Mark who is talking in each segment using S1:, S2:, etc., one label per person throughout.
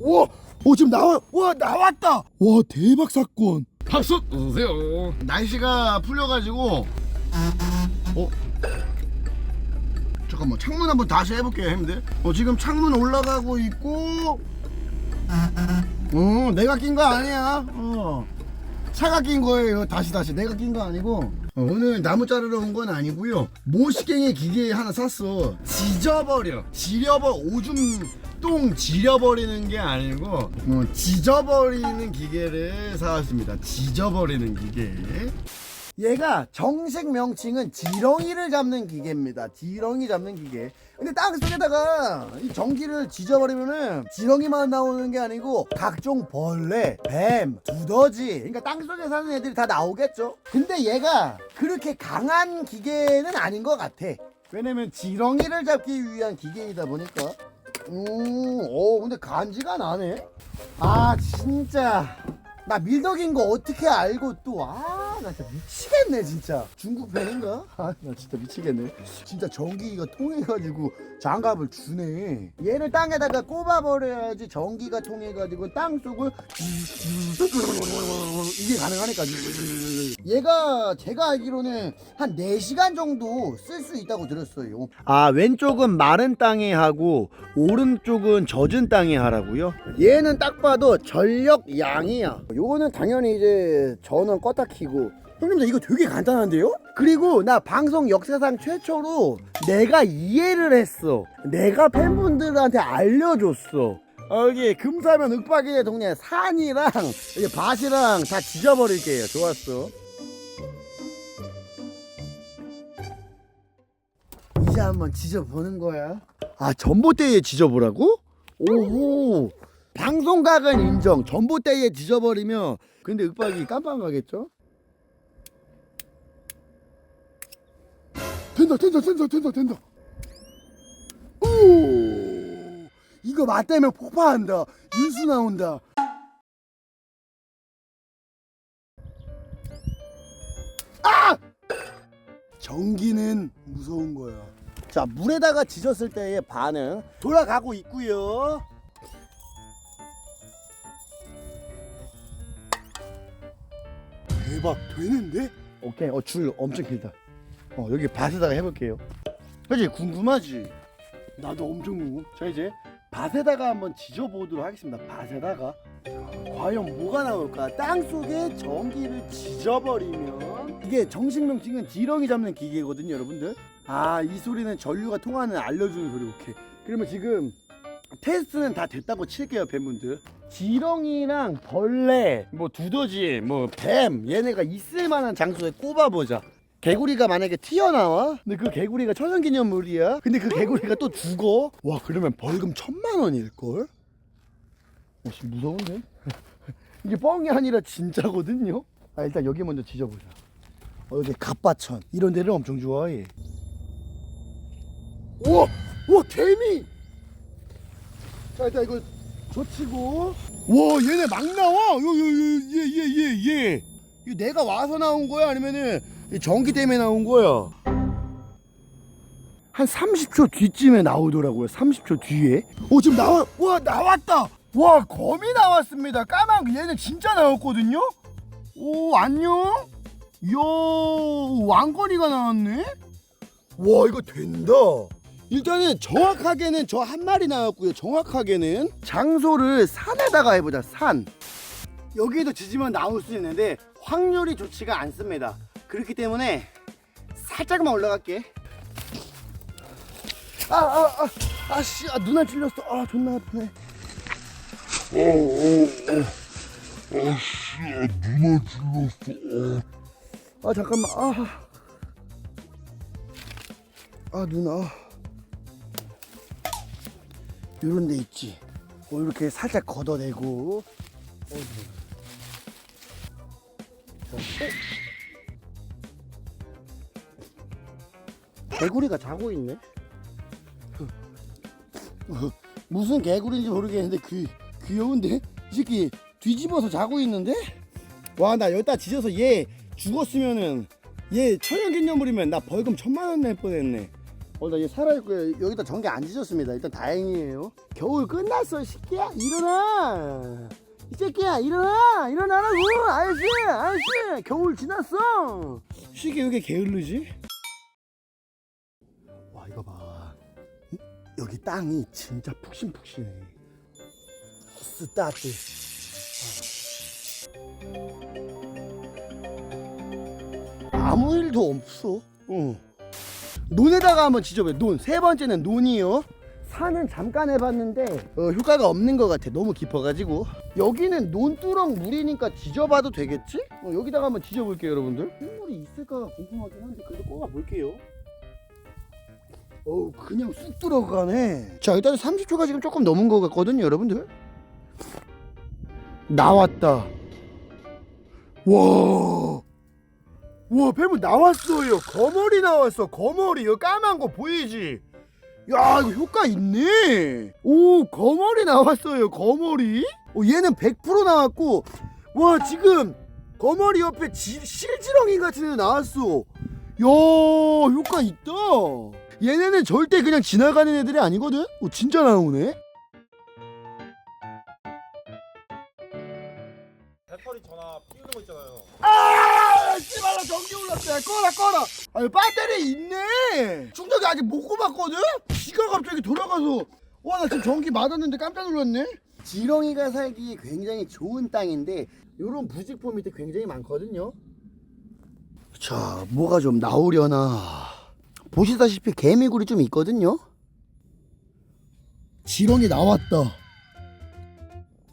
S1: 와, 오 지금 나와, 와 나왔다. 와 대박 사건.
S2: 박수 주세요.
S1: 날씨가 풀려가지고. 어? 잠깐만 창문 한번 다시 해볼게요 형님들. 어 지금 창문 올라가고 있고. 어 내가 낀 거 아니야. 어. 차가 낀 거예요. 다시 다시. 내가 낀 거 아니고 어, 오늘 나무 자르러 온 건 아니고요. 모시갱이 기계 하나 샀어. 지져버려. 지려버 오줌 똥 지려버리는 게 아니고 어, 지져버리는 기계를 사왔습니다. 지져버리는 기계 얘가 정식 명칭은 지렁이를 잡는 기계입니다. 지렁이 잡는 기계. 근데 땅 속에다가 이 전기를 지져버리면은 지렁이만 나오는 게 아니고 각종 벌레, 뱀, 두더지, 그러니까 땅 속에 사는 애들이 다 나오겠죠. 근데 얘가 그렇게 강한 기계는 아닌 것 같아. 왜냐면 지렁이를 잡기 위한 기계이다 보니까. 음, 오, 근데 간지가 나네. 아, 진짜. 나 밀덕인 거 어떻게 알고 또, 아, 나 진짜 미치겠네, 진짜. 중국 팬인가? 아, 나 진짜 미치겠네. 진짜 전기가 통해가지고 장갑을 주네. 얘를 땅에다가 꼽아버려야지 전기가 통해가지고 땅 속을 이게 가능하니까. 얘가 제가 알기로는 한 4시간 정도 쓸 수 있다고 들었어요. 아, 왼쪽은 마른 땅에 하고 오른쪽은 젖은 땅에 하라고요? 얘는 딱 봐도 전력 양이야. 요거는 당연히 이제 전원 껐다 키고 형님들 이거 되게 간단한데요? 그리고 나 방송 역사상 최초로 내가 이해를 했어. 내가 팬분들한테 알려줬어. 어, 여기 금사면 윽박이의 동네 산이랑 이게 밭이랑 다 지져버릴게요. 좋았어. 이제 한번 지져보는 거야. 아 전봇대에 지져보라고? 오호. 방송각은 인정. 전봇대에 지져버리면 근데 윽박이 깜빡하겠죠? 된다 된다 된다 된다 된다. 오. 이거 맞대면 폭파한다. 윤수 나온다. 아! 전기는 무서운 거야. 자, 물에다가 지졌을 때의 반응 돌아가고 있고요. 대박 되는데? 오케이, 어 줄 엄청 길다. 어 여기 밭에다가 해볼게요. 그지 궁금하지? 나도 엄청 궁금. 자 이제 밭에다가 한번 지져보도록 하겠습니다. 밭에다가 과연 뭐가 나올까? 땅 속에 전기를 지져버리면 이게 정식 명칭은 지렁이 잡는 기계거든요, 여러분들. 아, 이 소리는 전류가 통하는 알려주는 소리. 오케이. 그러면 지금 테스트는 다 됐다고 칠게요, 뱀분들. 지렁이랑 벌레, 뭐 두더지, 뭐 뱀, 얘네가 있을 만한 장소에 꼽아보자. 개구리가 만약에 튀어나와? 근데 그 개구리가 천연기념물이야? 근데 그 개구리가 또 죽어? 와, 그러면 벌금 천만 원일걸? 어, 씨, 무서운데? 이게 뻥이 아니라 진짜거든요? 아, 일단 여기 먼저 지져보자. 어, 여기 갑바천. 이런 데를 엄청 좋아해. 우와! 우와, 개미! 자, 일단 이거 젖히고. 와, 얘네 막 나와! 요, 요, 요, 얘, 얘, 얘, 얘. 이거 내가 와서 나온 거야? 아니면은 이 전기 때문에 나온 거야? 한 30초 뒤쯤에 나오더라고요. 30초 뒤에. 오, 지금 나와, 와, 나왔다! 와, 거미 나왔습니다. 까만, 얘는 진짜 나왔거든요? 오, 안녕? 이야, 왕거리가 나왔네? 와, 이거 된다. 일단은 정확하게는 저 한 마리 나왔고요. 정확하게는 장소를 산에다가 해보자. 산. 여기에도 지지면 나올 수 있는데 확률이 좋지가 않습니다. 그렇기 때문에 살짝만 올라갈게. 아, 아, 아, 아, 씨, 아, 눈알 찔렸어. 아, 존나 아프네. 아, 잠깐만. 아, 아, 눈, 아. 요런 데 있지. 뭐 이렇게 살짝 걷어내고. 어, 어? 개구리가 자고 있네. 어, 무슨 개구리인지 모르겠는데 귀 귀여운데 이 새끼 뒤집어서 자고 있는데 와 나 여기다 지져서 얘 죽었으면은 얘 천연기념물이면 나 벌금 천만 원 낼 뻔했네 어, 나 이제 살아있고요. 여기다 전기 안 지졌습니다. 일단 다행이에요. 겨울 끝났어, 새끼야. 일어나. 이 새끼야, 일어나. 일어나라고. 아저씨, 아저씨. 겨울 지났어. 시계 왜 이렇게 게을르지? 여기 땅이 진짜 푹신푹신해. 스타트. 아무 일도 없어. 응. 논에다가 한번 지져봐요. 논. 세 번째는 논이요. 산은 잠깐 해봤는데 어, 효과가 없는 것 같아. 너무 깊어가지고. 여기는 논두렁 물이니까 지져봐도 되겠지? 어, 여기다가 한번 지져볼게요, 여러분들. 흙물이 있을까가 궁금하긴 한데 그래도 꼽아볼게요. 어우, 그냥 쑥 들어가네. 자, 일단 30초가 지금 조금 넘은 것 같거든요, 여러분들. 나왔다. 와. 와 뱀은 나왔어요 거머리 나왔어 거머리 이거 까만 거 보이지 야 이거 효과 있네 오 거머리 나왔어요 거머리 어, 얘는 100% 나왔고 와 지금 거머리 옆에 지, 실지렁이 같은 애 나왔어 야 효과 있다 얘네는 절대 그냥 지나가는 애들이 아니거든 어, 진짜 나오네
S3: 배터리 전화 피우는 거 있잖아요.
S1: 아, 씨발라 전기 올랐어. 야, 꺼라, 꺼라. 아니, 배터리 있네. 충전기 아직 못 꼽았거든? 지가 갑자기 돌아가서. 와, 나 지금 전기 맞았는데 깜짝 놀랐네. 지렁이가 살기 굉장히 좋은 땅인데, 요런 부직포 밑에 굉장히 많거든요. 자, 뭐가 좀 나오려나. 보시다시피 개미굴이 좀 있거든요. 지렁이 나왔다.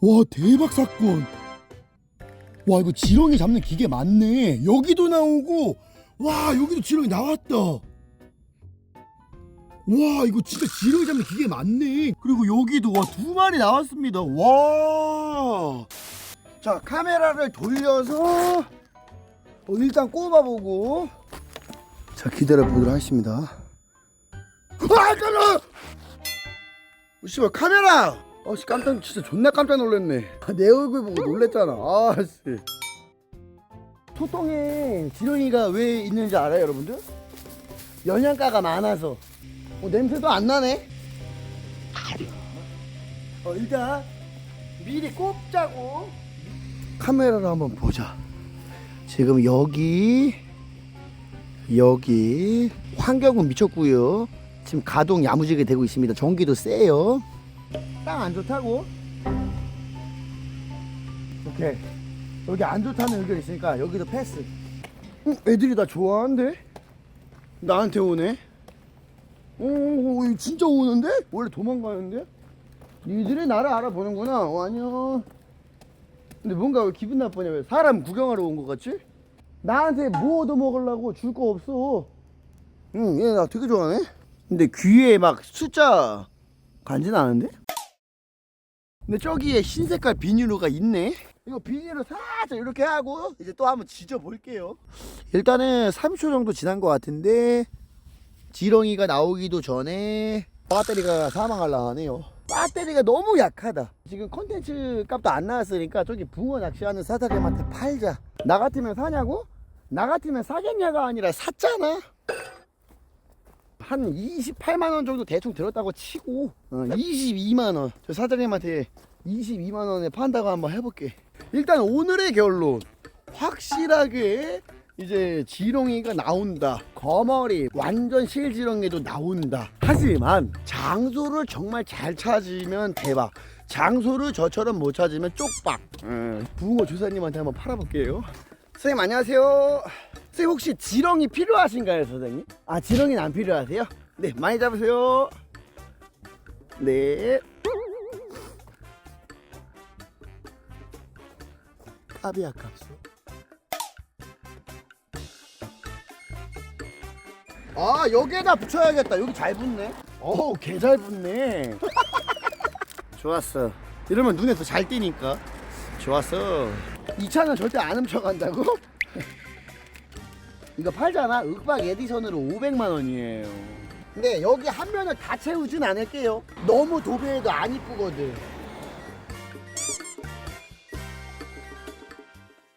S1: 와, 대박 사건. 와 이거 지렁이 잡는 기계 맞네 여기도 나오고 와 여기도 지렁이 나왔다 와 이거 진짜 지렁이 잡는 기계 맞네 그리고 여기도 와 두 마리 나왔습니다 와 자 카메라를 돌려서 어, 일단 꼽아보고 자 기다려 보도록 하겠습니다. 아 깜짝 씨발 카메라! 아씨 깜짝 진짜 존나 깜짝 놀랐네. 아, 내 얼굴 보고 놀랬잖아. 아씨. 소똥에 지렁이가 왜 있는지 알아요 여러분들? 영양가가 많아서. 어, 냄새도 안 나네? 어, 일단 미리 꼽자고. 카메라로 한번 보자. 지금 여기 여기 환경은 미쳤고요. 지금 가동 야무지게 되고 있습니다. 전기도 세요. 땅 안 좋다고? 오케이. 여기 안 좋다는 의견 있으니까 여기도 패스. 음, 애들이 다 좋아한대 나한테 오네? 오, 진짜 오는데? 원래 도망가는데? 니들이 나를 알아보는구나. 어, 안녕. 근데 뭔가 왜 기분 나쁘냐 왜? 사람 구경하러 온 것 같지? 나한테 뭐 얻어먹으려고 줄 거 없어 응 얘 나 되게 좋아하네 근데 귀에 막 숫자 간지는 않은데? 근데 저기에 흰 색깔 비닐로가 있네. 이거 비닐을 살짝 이렇게 하고 이제 또 한번 지져 볼게요. 일단은 3초 정도 지난 것 같은데 지렁이가 나오기도 전에 배터리가 사망하려 하네요. 배터리가 너무 약하다. 지금 컨텐츠 값도 안 나왔으니까 저기 붕어 낚시하는 사장님한테 팔자. 나 같으면 사냐고? 나 같으면 사겠냐가 아니라 샀잖아. 한 28만 원 정도 대충 들었다고 치고 어, 22만 원. 저 사장님한테 22만 원에 판다고 한번 해볼게. 일단 오늘의 결론 확실하게 이제 지렁이가 나온다. 거머리 완전 실지렁이도 나온다. 하지만 장소를 정말 잘 찾으면 대박. 장소를 저처럼 못 찾으면 쪽박. 음, 붕어 주사님한테 한번 팔아볼게요. 선생님 안녕하세요. 선생님 혹시 지렁이 필요하신가요, 선생님? 아 지렁이는 안 필요하세요? 네, 많이 잡으세요. 네. 값이 아깝소. 아 여기에다 붙여야겠다. 여기 잘 붙네. 어우 개 잘 붙네. 좋았어. 이러면 눈에 더잘 띄니까. 좋았어. 이 차는 절대 안 훔쳐간다고? 이거 팔잖아. 윽박 에디션으로 500만 원이에요. 근데 여기 한 면을 다 채우진 않을게요. 너무 도배해도 안 이쁘거든.